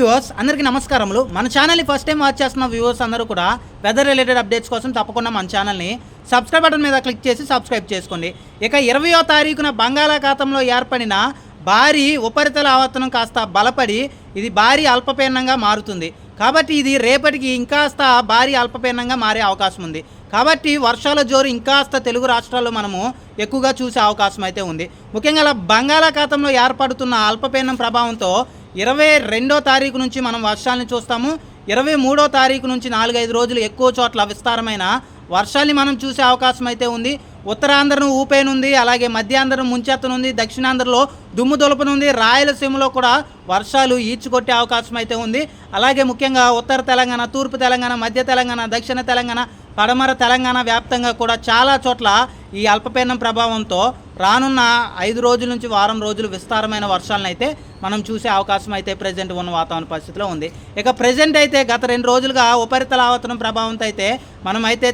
Viewers అందరికీ నమస్కారములు. మన ఛానల్ని ఫస్ట్ టైం వాచ్ చేస్తున్న వ్యూవర్స్ అందరూ కూడా వెదర్ రిలేటెడ్ అప్డేట్స్ కోసం తప్పకుండా మన ఛానల్ని సబ్స్క్రైబ్ బటన్ మీద క్లిక్ చేసి సబ్స్క్రైబ్ చేసుకోండి. ఇక ఇరవయో తారీఖున బంగాళాఖాతంలో ఏర్పడిన భారీ ఉపరితల ఆవర్తనం కాస్త బలపడి ఇది భారీ అల్పపీడనంగా మారుతుంది. కాబట్టి ఇది రేపటికి ఇంకాస్త భారీ అల్పపీడనంగా మారే అవకాశం ఉంది. కాబట్టి వర్షాల జోరు ఇంకాస్త తెలుగు రాష్ట్రాల్లో మనము ఎక్కువగా చూసే అవకాశం అయితే ఉంది. ముఖ్యంగా బంగాళాఖాతంలో ఏర్పడుతున్న అల్పపీడనం ప్రభావంతో ఇరవై రెండో తారీఖు నుంచి మనం వర్షాలను చూస్తాము. ఇరవై మూడో తారీఖు నుంచి నాలుగైదు రోజులు ఎక్కువ చోట్ల విస్తారమైన వర్షాన్ని మనం చూసే అవకాశం అయితే ఉంది. ఉత్తరాంధ్రను ఊపేనుంది అలాగే మధ్యాంధ్రను ముంచెత్తనుంది దక్షిణాంధ్రలో దుమ్ము దులపనుంది రాయలసీమలో కూడా వర్షాలు ఈడ్చుకొట్టే అవకాశం అయితే ఉంది. అలాగే ముఖ్యంగా ఉత్తర తెలంగాణ తూర్పు తెలంగాణ మధ్య తెలంగాణ దక్షిణ తెలంగాణ పడమర తెలంగాణ వ్యాప్తంగా కూడా చాలా చోట్ల ఈ అల్పపీడనం ప్రభావంతో రానున్న ఐదు రోజుల నుంచి వారం రోజులు విస్తారమైన వర్షాలను అయితే మనం చూసే అవకాశం అయితే ప్రజెంట్ ఉన్న వాతావరణ పరిస్థితిలో ఉంది. ఇక ప్రజెంట్ అయితే గత రెండు రోజులుగా ఉపరితల ఆవర్తనం ప్రభావంతో అయితే మనం అయితే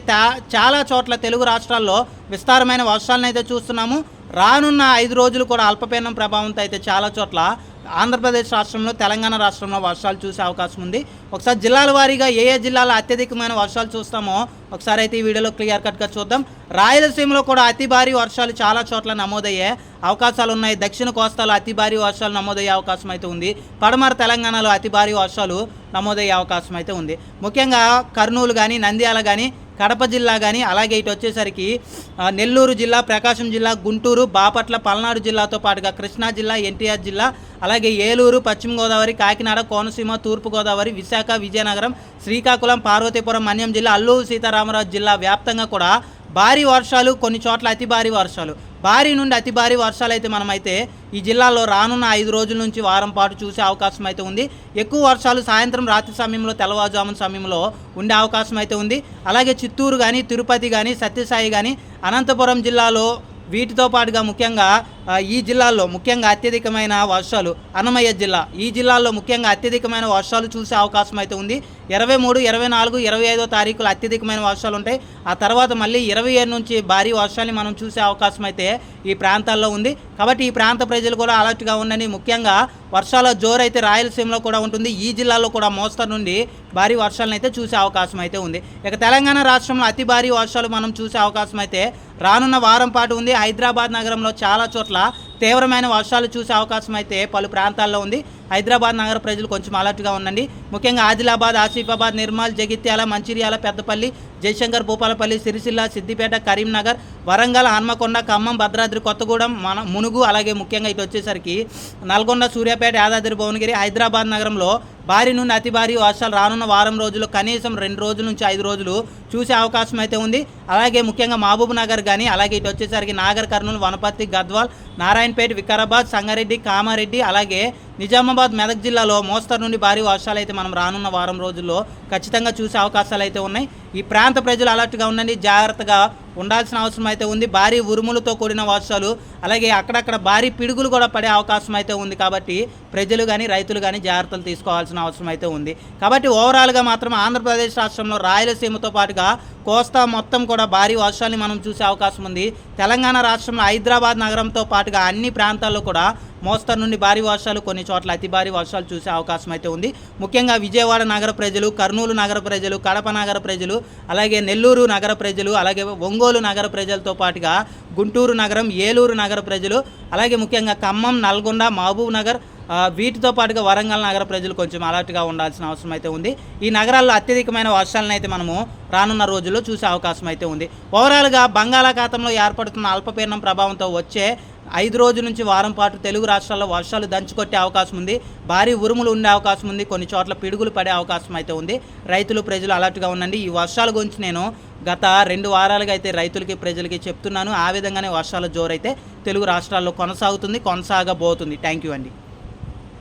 చాలా చోట్ల తెలుగు రాష్ట్రాల్లో విస్తారమైన వర్షాలను అయితే చూస్తున్నాము. రానున్న ఐదు రోజులు కూడా అల్పపీడనం ప్రభావంతో అయితే చాలా చోట్ల ఆంధ్రప్రదేశ్ రాష్ట్రంలో తెలంగాణ రాష్ట్రంలో వర్షాలు చూసే అవకాశం ఉంది. ఒకసారి జిల్లాల వారీగా ఏ ఏ జిల్లాలో అత్యధికమైన వర్షాలు చూస్తామో ఒకసారి అయితే ఈ వీడియోలో క్లియర్ కట్గా చూద్దాం. రాయలసీమలో కూడా అతి భారీ వర్షాలు చాలా చోట్ల నమోదయ్యే అవకాశాలు ఉన్నాయి. దక్షిణ కోస్తాలో అతి భారీ వర్షాలు నమోదయ్యే అవకాశం అయితే ఉంది. పడమర తెలంగాణలో అతి భారీ వర్షాలు నమోదయ్యే అవకాశం అయితే ఉంది. ముఖ్యంగా కర్నూలు కానీ నంద్యాల కానీ కడప జిల్లా కానీ అలాగే ఇటు వచ్చేసరికి నెల్లూరు జిల్లా ప్రకాశం జిల్లా గుంటూరు బాపట్ల పల్నాడు జిల్లాతో పాటుగా కృష్ణా జిల్లా ఎన్టీఆర్ జిల్లా అలాగే ఏలూరు పశ్చిమ గోదావరి కాకినాడ కోనసీమ తూర్పు గోదావరి విశాఖ విజయనగరం శ్రీకాకుళం పార్వతీపురం మన్యం జిల్లా అల్లూరు సీతారామరాజు జిల్లా వ్యాప్తంగా కూడా భారీ వర్షాలు కొన్ని చోట్ల అతి భారీ వర్షాలు. భారీ నుండి అతి భారీ వర్షాలు అయితే మనమైతే ఈ జిల్లాలో రానున్న ఐదు రోజుల నుంచి వారం పాటు చూసే అవకాశం అయితే ఉంది. ఎక్కువ వర్షాలు సాయంత్రం రాత్రి సమయంలో తెల్లవారుజామున సమయంలో ఉండే అవకాశం అయితే ఉంది. అలాగే చిత్తూరు కానీ తిరుపతి కానీ సత్యసాయి కానీ అనంతపురం జిల్లాలో వీటితో పాటుగా ముఖ్యంగా ఈ జిల్లాల్లో ముఖ్యంగా అత్యధికమైన వర్షాలు అన్నమయ్య జిల్లా. ఈ జిల్లాల్లో ముఖ్యంగా అత్యధికమైన వర్షాలు చూసే అవకాశం అయితే ఉంది. ఇరవై మూడు ఇరవై నాలుగు ఇరవై ఐదో తారీఖులు అత్యధికమైన వర్షాలు ఉంటాయి. ఆ తర్వాత మళ్ళీ ఇరవై ఏడు నుంచి భారీ వర్షాన్ని మనం చూసే అవకాశం అయితే ఈ ప్రాంతాల్లో ఉంది. కాబట్టి ఈ ప్రాంత ప్రజలు కూడా అలర్ట్గా ఉండని ముఖ్యంగా వర్షాల జోరు అయితే రాయలసీమలో కూడా ఉంటుంది. ఈ జిల్లాలో కూడా మోస్తరు నుండి భారీ వర్షాలను అయితే చూసే అవకాశం అయితే ఉంది. ఇక తెలంగాణ రాష్ట్రంలో అతి భారీ వర్షాలు మనం చూసే అవకాశం అయితే రానున్న వారం పాటు ఉంది. హైదరాబాద్ నగరంలో చాలా చోట్ల తీవ్రమైన వర్షాలు చూసే అవకాశం అయితే పలు ప్రాంతాల్లో ఉంది. హైదరాబాద్ నగర ప్రజలు కొంచెం అలర్ట్గా ఉండండి. ముఖ్యంగా ఆదిలాబాద్ ఆసిఫాబాద్ నిర్మల్ జగిత్యాల మంచిర్యాల పెద్దపల్లి జయశంకర్ భూపాలపల్లి సిరిసిల్ల సిద్దిపేట కరీంనగర్ వరంగల్ హన్మకొండ ఖమ్మం భద్రాద్రి కొత్తగూడెం మన మునుగు అలాగే ముఖ్యంగా ఇటు వచ్చేసరికి నల్గొండ సూర్యాపేట యాదాద్రి భువనగిరి హైదరాబాద్ నగరంలో భారీ నుండి అతి భారీ వర్షాలు రానున్న వారం రోజులు కనీసం రెండు రోజుల నుంచి ఐదు రోజులు చూసే అవకాశం అయితే ఉంది. అలాగే ముఖ్యంగా మహబూబ్ నగర్ కానీ అలాగే ఇటు వచ్చేసరికి నాగర్ కర్నూలు వనపర్తి గద్వాల్ నారాయణపేట వికారాబాద్ సంగారెడ్డి కామారెడ్డి అలాగే నిజామాబాద్ మెదక్ జిల్లాలో మోస్తరు నుండి భారీ వర్షాలు అయితే మనం రానున్న వారం రోజుల్లో ఖచ్చితంగా చూసే అవకాశాలు అయితే ఉన్నాయి. ఈ ప్రాంత ప్రజలు అలర్ట్గా ఉండండి. జాగ్రత్తగా ఉండాల్సిన అవసరం అయితే ఉంది. భారీ ఉరుములతో కూడిన వర్షాలు అలాగే అక్కడక్కడ భారీ పిడుగులు కూడా పడే అవకాశం అయితే ఉంది కాబట్టి ప్రజలు కానీ రైతులు కానీ జాగ్రత్తలు తీసుకోవాల్సిన అవసరం అయితే ఉంది. కాబట్టి ఓవరాల్గా మాత్రం ఆంధ్రప్రదేశ్ రాష్ట్రంలో రాయలసీమతో పాటుగా కోస్తా మొత్తం కూడా భారీ వర్షాన్ని మనం చూసే అవకాశం ఉంది. తెలంగాణ రాష్ట్రంలో హైదరాబాద్ నగరంతో పాటుగా అన్ని ప్రాంతాల్లో కూడా మోస్తరు నుండి భారీ వర్షాలు కొన్ని చోట్ల అతి భారీ వర్షాలు చూసే అవకాశం అయితే ఉంది. ముఖ్యంగా విజయవాడ నగర ప్రజలు కర్నూలు నగర ప్రజలు కడప నగర ప్రజలు అలాగే నెల్లూరు నగర ప్రజలు అలాగే ఒంగోలు నగర ప్రజలతో పాటుగా గుంటూరు నగరం ఏలూరు నగర ప్రజలు అలాగే ముఖ్యంగా ఖమ్మం నల్గొండ మహబూబ్ నగర్ వీటితో పాటుగా వరంగల్ నగర ప్రజలు కొంచెం అలర్ట్గా ఉండాల్సిన అవసరం అయితే ఉంది. ఈ నగరాల్లో అత్యధికమైన వర్షాలను అయితే మనము రానున్న రోజుల్లో చూసే అవకాశం అయితే ఉంది. ఓవరాల్గా బంగాళాఖాతంలో ఏర్పడుతున్న అల్పపీడనం ప్రభావంతో వచ్చే ఐదు రోజుల నుంచి వారం పాటు తెలుగు రాష్ట్రాల్లో వర్షాలు దంచుకొట్టే అవకాశం ఉంది. భారీ ఉరుములు ఉండే అవకాశం ఉంది. కొన్ని చోట్ల పిడుగులు పడే అవకాశం అయితే ఉంది. రైతులు ప్రజలు అలర్ట్గా ఉండండి. ఈ వర్షాల గురించి నేను గత రెండు వారాలుగా అయితే రైతులకి ప్రజలకి చెప్తున్నాను ఆ విధంగానే వర్షాల జోరైతే తెలుగు రాష్ట్రాల్లో కొనసాగుతుంది కొనసాగబోతుంది. థ్యాంక్ యూ అండి.